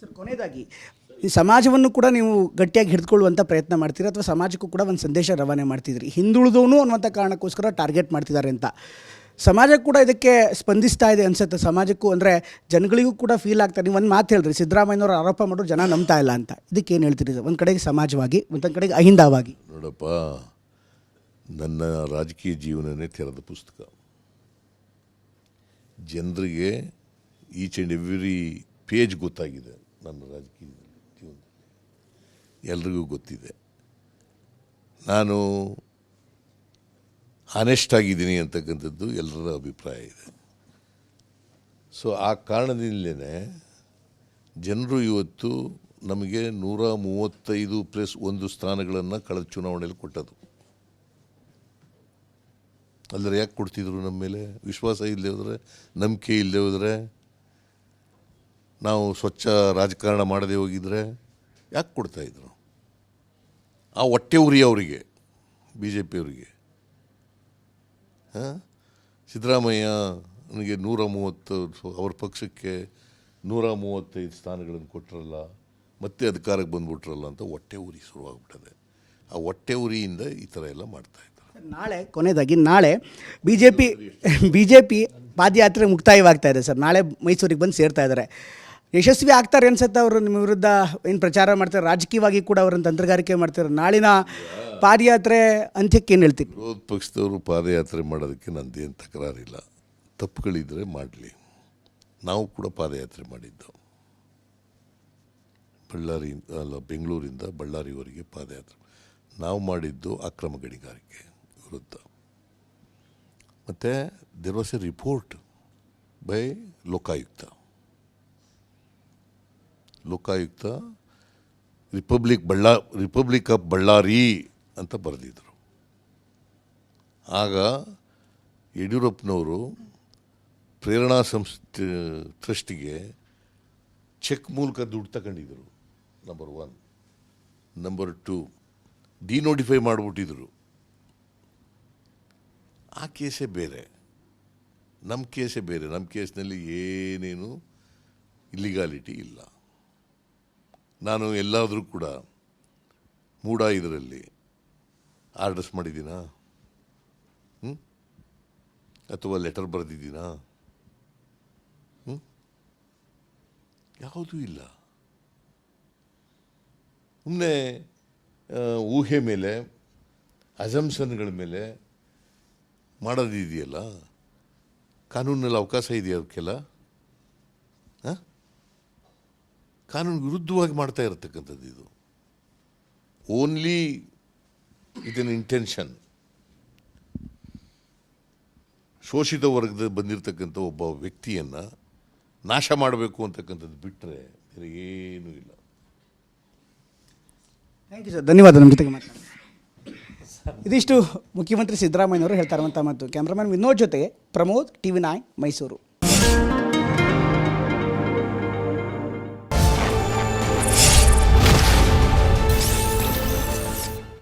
Sir, ಕೊನೆಯದಾಗಿ, ಈ ಸಮಾಜವನ್ನು ಕೂಡ ನೀವು ಗಟ್ಟಿಯಾಗಿ ಹಿಡಿದುಕೊಳ್ಳುವಂಥ ಪ್ರಯತ್ನ ಮಾಡ್ತೀರಿ? ಅಥವಾ ಸಮಾಜಕ್ಕೂ ಕೂಡ ಒಂದು ಸಂದೇಶ ರವಾನೆ ಮಾಡ್ತಿದ್ರಿ? ಹಿಂದುಳಿದವನು ಅನ್ನುವಂಥ ಕಾರಣಕ್ಕೋಸ್ಕರ ಟಾರ್ಗೆಟ್ ಮಾಡ್ತಿದ್ದಾರೆ ಅಂತ. ಸಮಾಜ ಕೂಡ ಇದಕ್ಕೆ ಸ್ಪಂದಿಸ್ತಾ ಇದೆ ಅನ್ಸುತ್ತೆ. ಸಮಾಜಕ್ಕೂ ಅಂದರೆ ಜನಗಳಿಗೂ ಕೂಡ ಫೀಲ್ ಆಗ್ತಾರೆ ನೀವು ಒಂದು ಮಾತು ಹೇಳಿದ್ರಿ ಸಿದ್ದರಾಮಯ್ಯನವರು ಆರೋಪ ಮಾಡೋರು ಜನ ನಂಬ್ತಾ ಇಲ್ಲ ಅಂತ. ಇದಕ್ಕೆ ಏನು ಹೇಳ್ತೀರಿ? ಒಂದು ಕಡೆಗೆ ಸಮಾಜವಾಗಿ ಮತ್ತೊಂದು ಕಡೆಗೆ ಅಹಿಂದವಾಗಿ. ನೋಡಪ್ಪ, ನನ್ನ ರಾಜಕೀಯ ಜೀವನನೇ ತೆರೆದ ಪುಸ್ತಕ. ಜನರಿಗೆ ಈಚ್ ಆ್ಯಂಡ್ ಎವ್ರಿ ಪೇಜ್ ಗೊತ್ತಾಗಿದೆ. ನನ್ನ ರಾಜಕೀಯ ಜೀವನದಲ್ಲಿ ಎಲ್ರಿಗೂ ಗೊತ್ತಿದೆ. ನಾನು ಆನೆಸ್ಟ್ ಆಗಿದ್ದೀನಿ ಅಂತಕ್ಕಂಥದ್ದು ಎಲ್ಲರ ಅಭಿಪ್ರಾಯ ಇದೆ. ಸೊ ಆ ಕಾರಣದಿಂದಲೇ ಜನರು ಇವತ್ತು ನಮಗೆ ನೂರ ಮೂವತ್ತೈದು ಪ್ಲಸ್ ಒಂದು ಸ್ಥಾನಗಳನ್ನು ಕಳೆದ ಚುನಾವಣೆಯಲ್ಲಿ ಕೊಟ್ಟದು ಅಲ್ಲರ ಯಾಕೆ ಕೊಡ್ತಿದ್ರು ನಮ್ಮ ಮೇಲೆ? ವಿಶ್ವಾಸ ಇಲ್ಲದೆ ಹೋದರೆ, ನಂಬಿಕೆ ಇಲ್ಲದೆ ಹೋದರೆ ನಾವು ಸ್ವಚ್ಛ ರಾಜಕಾರಣ ಮಾಡದೆ ಹೋಗಿದ್ರೆ ಯಾಕೆ ಕೊಡ್ತಾಯಿದ್ರು ಆ ಹೊಟ್ಟೆ ಉರಿ ಅವರಿಗೆ ಬಿ ಜೆ ಪಿಯವರಿಗೆ ಹಾಂ? ಸಿದ್ದರಾಮಯ್ಯ ನನಗೆ ನೂರ ಮೂವತ್ತು ಅವ್ರ ಪಕ್ಷಕ್ಕೆ ನೂರ ಮೂವತ್ತೈದು ಸ್ಥಾನಗಳನ್ನು ಕೊಟ್ಟರಲ್ಲ ಮತ್ತೆ ಅಧಿಕಾರಕ್ಕೆ ಬಂದ್ಬಿಟ್ರಲ್ಲ ಅಂತ ಹೊಟ್ಟೆ ಉರಿ ಶುರುವಾಗ್ಬಿಟ್ಟದೆ. ಆ ಹೊಟ್ಟೆ ಉರಿಯಿಂದ ಈ ಥರ ಎಲ್ಲ ಮಾಡ್ತಾಯಿದ್ರು ನಾಳೆ, ಕೊನೆಯದಾಗಿ ನಾಳೆ B J P B J P ಪಾದಯಾತ್ರೆ ಮುಕ್ತಾಯವಾಗ್ತಾ ಇದೆ ಸರ್. ನಾಳೆ ಮೈಸೂರಿಗೆ ಬಂದು ಸೇರ್ತಾ ಇದ್ದಾರೆ. ಯಶಸ್ವಿ ಆಗ್ತಾರೆ ಅನ್ಸುತ್ತೆ ಅವರು ನಿಮ್ಮ ವಿರುದ್ಧ ಏನು ಪ್ರಚಾರ ಮಾಡ್ತಾರೆ, ರಾಜಕೀಯವಾಗಿ ಕೂಡ ಅವರನ್ನು ತಂತ್ರಗಾರಿಕೆ ಮಾಡ್ತಾರೆ ನಾಳಿನ ಪಾದಯಾತ್ರೆ ಅಂತ್ಯಕ್ಕೆ ಏನು ಹೇಳ್ತೀವಿ ವಿರೋಧ ಪಕ್ಷದವರು ಪಾದಯಾತ್ರೆ ಮಾಡೋದಕ್ಕೆ ನಂದೇನು ತಕರಾರಿಲ್ಲ. ತಪ್ಪುಗಳಿದ್ರೆ ಮಾಡಲಿ. ನಾವು ಕೂಡ ಪಾದಯಾತ್ರೆ ಮಾಡಿದ್ದು. ಬಳ್ಳಾರಿ, ಅಲ್ಲ, ಬೆಂಗಳೂರಿಂದ ಬಳ್ಳಾರಿವರೆಗೆ ಪಾದಯಾತ್ರೆ. ನಾವು ಮಾಡಿದ್ದು ಅಕ್ರಮ ಗಣಿಗಾರಿಕೆ ವಿರುದ್ಧ. ಮತ್ತು there was report by Lokayukta. Lokayukta republic ಬಳ್ಳಾ, republic of Ballari ಅಂತ ಬರೆದಿದ್ದರು ಆಗ ಯಡಿಯೂರಪ್ಪನವರು ಪ್ರೇರಣಾ ಸಂಸ್ಥೆ ಟ್ರಸ್ಟಿಗೆ ಚೆಕ್ ಮೂಲಕ ದುಡ್ಡು ತಗೊಂಡಿದ್ದರು number one number two denotify ಮಾಡಿಬಿಟ್ಟಿದ್ರು. ಆ ಕೇಸೇ ಬೇರೆ. ನಮ್ಮ ಕೇಸೇ ಬೇರೆ. ನಮ್ಮ ಕೇಸ್ನಲ್ಲಿ ಏನೇನು ಇಲ್ಲಿಗಾಲಿಟಿ ಇಲ್ಲ. ನಾನು ಎಲ್ಲಾದರೂ ಕೂಡ ಮೂಡ ಇದರಲ್ಲಿ ಆರ್ಡರ್ಸ್ ಮಾಡಿದ್ದೀನಾ? ಹ್ಞೂ ಅಥವಾ ಲೆಟರ್ ಬರೆದಿದ್ದೀನಾ? ಹ್ಞೂ ಯಾವುದೂ ಇಲ್ಲ. ಸುಮ್ಮನೆ ಊಹೆ ಮೇಲೆ ಅಜಂಪ್ಷನ್ಗಳ ಮೇಲೆ ಮಾಡೋದಿದೆಯಲ್ಲ? ಕಾನೂನಲ್ಲಿ ಅವಕಾಶ ಇದೆಯಾ ಅದಕ್ಕೆಲ್ಲ? ಹಾಂ? ಕಾನೂನು ವಿರುದ್ಧವಾಗಿ ಮಾಡ್ತಾ ಇರತಕ್ಕಂಥದ್ದು ಇದು. ಓನ್ಲಿ ಎನ್ ಇಂಟೆನ್ಷನ್ ಶೋಷಿತ ವರ್ಗದ ಬಂದಿರತಕ್ಕಂಥ ಒಬ್ಬ ವ್ಯಕ್ತಿಯನ್ನು ನಾಶ ಮಾಡಬೇಕು ಅಂತಕ್ಕಂಥದ್ದು ಬಿಟ್ಟರೆ ಬೇರೆ ಏನೂ ಇಲ್ಲ. ಥ್ಯಾಂಕ್ ಯು ಸರ್ ಧನ್ಯವಾದ ನಮ್ಮ ಜೊತೆಗೆ ಮಾತಾಡಿ. ಇದಿಷ್ಟು ಮುಖ್ಯಮಂತ್ರಿ ಸಿದ್ದರಾಮಯ್ಯನವರು ಇರುವಂಥ ಮಾತು. ಕ್ಯಾಮ್ರಾಮನ್ ವಿನೋದ್ ಜೊತೆಗೆ Pramod T V nine, Mysuru.